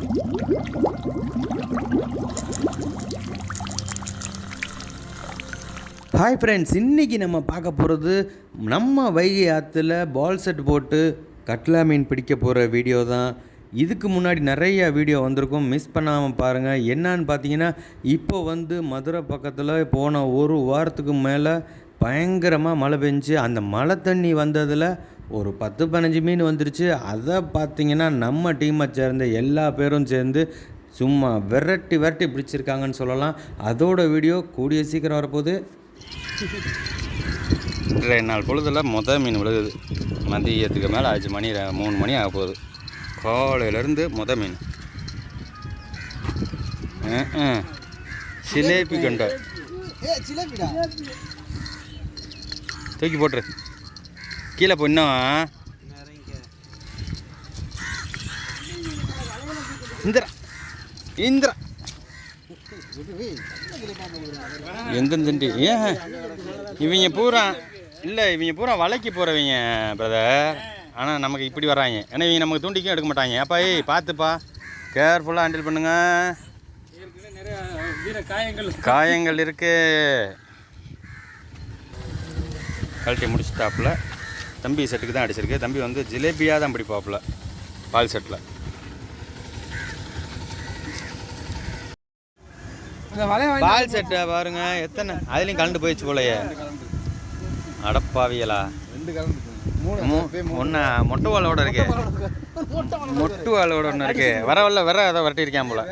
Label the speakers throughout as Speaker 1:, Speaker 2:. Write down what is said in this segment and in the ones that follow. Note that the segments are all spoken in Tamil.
Speaker 1: ஹாய் ஃப்ரெண்ட்ஸ் இன்றைக்கி நம்ம பார்க்க போகிறது நம்ம வைகை ஆற்றுல பால் செட் போட்டு கட்லா மீன் பிடிக்க போகிற வீடியோ தான். இதுக்கு முன்னாடி நிறைய வீடியோ வந்திருக்கும். மிஸ் பண்ணாமல் பாருங்கள் என்னன்னு பார்த்தீங்கன்னா இப்போ வந்து மதுரை பக்கத்தில் போன ஒரு வாரத்துக்கு மேலே பயங்கரமாக மழை பெஞ்சு அந்த மழை தண்ணி வந்ததில் ஒரு பத்து பதினஞ்சு மீன் வந்துருச்சு. அதை பார்த்தீங்கன்னா நம்ம டீமை சேர்ந்த எல்லா பேரும் சேர்ந்து சும்மா விரட்டி விரட்டி பிடிச்சிருக்காங்கன்னு சொல்லலாம். அதோட வீடியோ கூடிய சீக்கிரம் வரப்போகுது.
Speaker 2: ரெண்டு நாள் பொழுதுல மொத மீன் விழுகுது. மதியத்துக்கு மேலே அஞ்சு மணி மூணு மணி ஆக போகுது. காலையிலேருந்து மொத மீன். சிலேபி கண்டா. தூக்கி போட்டுரு. கீழே போ இன்னும் இந்திரா. இந்திரா எந்தெந்தண்டி ஏன்? இவங்க பூரா இல்லை இவங்க பூரா வலைக்கு போகிறவங்க பிரதர் ஆனால் நமக்கு இப்படி வராங்க. ஏன்னா இவங்க நமக்கு தூண்டிக்கும் எடுக்க மாட்டாங்க. அப்பா ஏய் பார்த்துப்பா. கேர்ஃபுல்லாக ஹேண்டில் பண்ணுங்க. காயங்கள் இருக்கு. கழட்டி முடிச்சிட்டாப்புல. தம்பி செட்டுக்கு தான் அடிச்சிருக்கு. தம்பி வந்து ஜிலேபியாக தான் பிடிப்பாப்புல பால் செட்டில் பால் செட்டை பாருங்க எத்தனை? அதுலேயும் கலந்து போயிடுச்சு போலயே. அடப்பாவியலா ஒன்று மொட்டை வாழோட இருக்கே. மொட்டு வாழோட ஒன்று இருக்கு. வர வரல வர ஏதோ வரட்டி இருக்கான் போல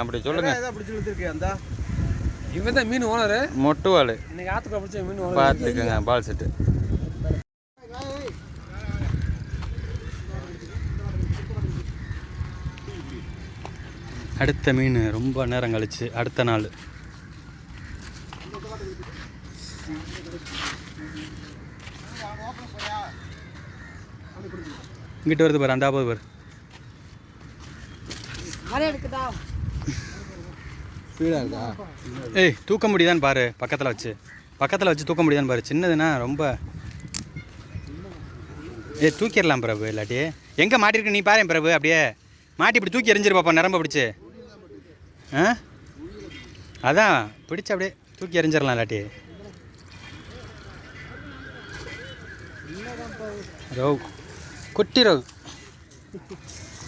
Speaker 2: அப்படி சொல்லுங்க
Speaker 3: ஏதாவது பிடிச்சி இழுத்துருக்கு அந்த இவன் தான் மீன் ஓனரு.
Speaker 2: மொட்டு வாள்
Speaker 3: இன்னைக்கு ஆத்துக்குள்ள பிடிச்ச மீன் ஓனர்.
Speaker 2: பார்த்துக்குங்க பால் செட்டு அடுத்த மீன் ரொம்ப நேரம் கழிச்சு அடுத்த நாள். இங்கிட்டு வருது பாரு அண்டாவது பாரு.
Speaker 3: ஸ்பீடாக இருக்கா?
Speaker 2: ஏய் தூக்க முடியுதான்னு பாரு பக்கத்தில் வச்சு. பக்கத்தில் வச்சு தூக்க முடியுதான்னு பாரு சின்னதுன்னா ரொம்ப ஏய் தூக்கிடலாம் பிரபு இல்லாட்டி. எங்கே மாட்டிருக்கு? நீ பாரு பிரபு அப்படியே. மாட்டி இப்படி தூக்கி எரிஞ்சிரு பாப்பா நிரம்ப பிடிச்சி. ஆ? அதான் பிடிச்சி அப்படியே தூக்கி எரிஞ்சிடலாம் இல்லாட்டி. ரோகு குட்டி ரோகு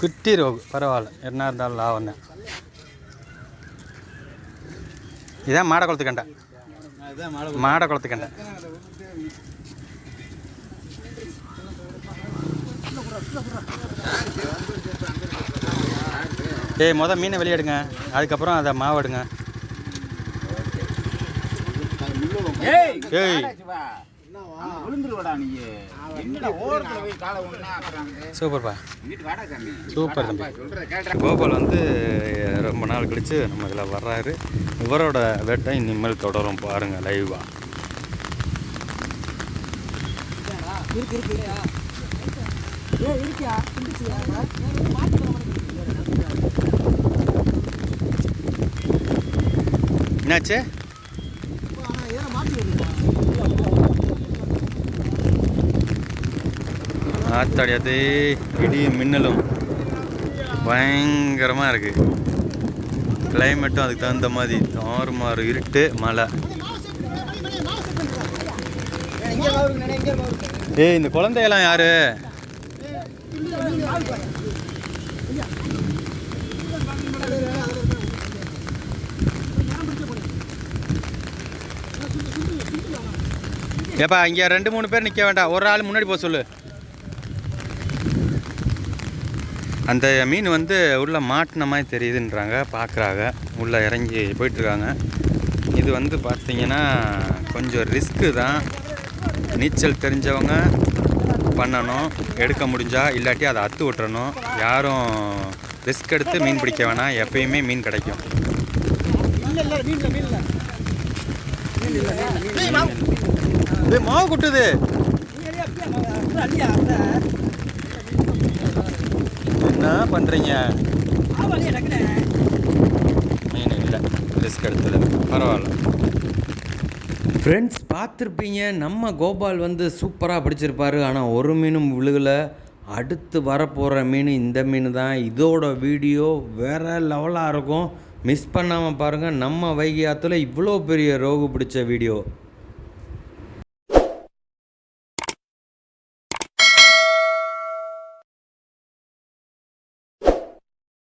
Speaker 2: குட்டி ரோகு பரவாயில்ல. என்ன இருந்தாலும் லாபம் தான் இதான் மாட குளத்து கண்டை. மாட குளத்து கண்டை. ஏய் முத மீனை வெளியெடுங்க. அதுக்கப்புறம் அதை மாவு எடுங்க. ஏய்
Speaker 4: விழுந்துருவடா நீ என்னடா ஓரத்துல போய் காலை ஒண்ணா ஆக்குறாங்க?
Speaker 2: சூப்பர்ப்பா. சூப்பர் தம்பி. கோபால் வந்து ரொம்ப நாள் கழித்து நம்ம இதில் வர்றாரு. இவரோட வேட்டை இனிமேல் தொடரும் பாருங்கள் லைவாக என்னாச்சு? ஆத்தாடியாதே இடியும் மின்னலும் பயங்கரமாக இருக்குது கிளைமேட்டும் அதுக்கு தகுந்த மாதிரி தாறுமாறு இருட்டு மழை. ஏய் இந்த குழந்தையெல்லாம் யாரு? ஏப்பா இங்கே ரெண்டு மூணு பேர் நிற்க வேண்டாம். ஒரு ஆள் முன்னாடி போக சொல்லு. அந்த மீன் வந்து உள்ள மாட்டின மாதிரி தெரியுதுன்றாங்க பார்க்குறாங்க உள்ளே இறங்கி போயிட்டுருக்காங்க. இது வந்து பார்த்தீங்கன்னா கொஞ்சம் ரிஸ்க்கு தான். நீச்சல் தெரிஞ்சவங்க பண்ணணும். எடுக்க முடிஞ்சா இல்லாட்டி அதை அத்து விட்டுறணும். யாரும் ரிஸ்க் எடுத்து மீன் பிடிக்க வேணாம். எப்பயுமே மீன் கிடைக்கும். இது மாவு குட்டுது. என்ன பண்ணுறீங்க மீன் இல்லை ரிஸ்க் எடுத்தது பரவாயில்ல.
Speaker 1: ஃப்ரெண்ட்ஸ் பார்த்துருப்பீங்க நம்ம கோபால் வந்து சூப்பராக பிடிச்சிருப்பாரு ஆனால் ஒரு மீனும் விழுகலை.
Speaker 2: அடுத்து வரப்போகிற மீன் இந்த மீன் தான். இதோட வீடியோ வேறு லெவலாக இருக்கும். மிஸ் பண்ணாமல் பாருங்கள் நம்ம வைகை ஆற்றுல இவ்வளோ பெரிய ரோகு பிடிச்ச வீடியோ.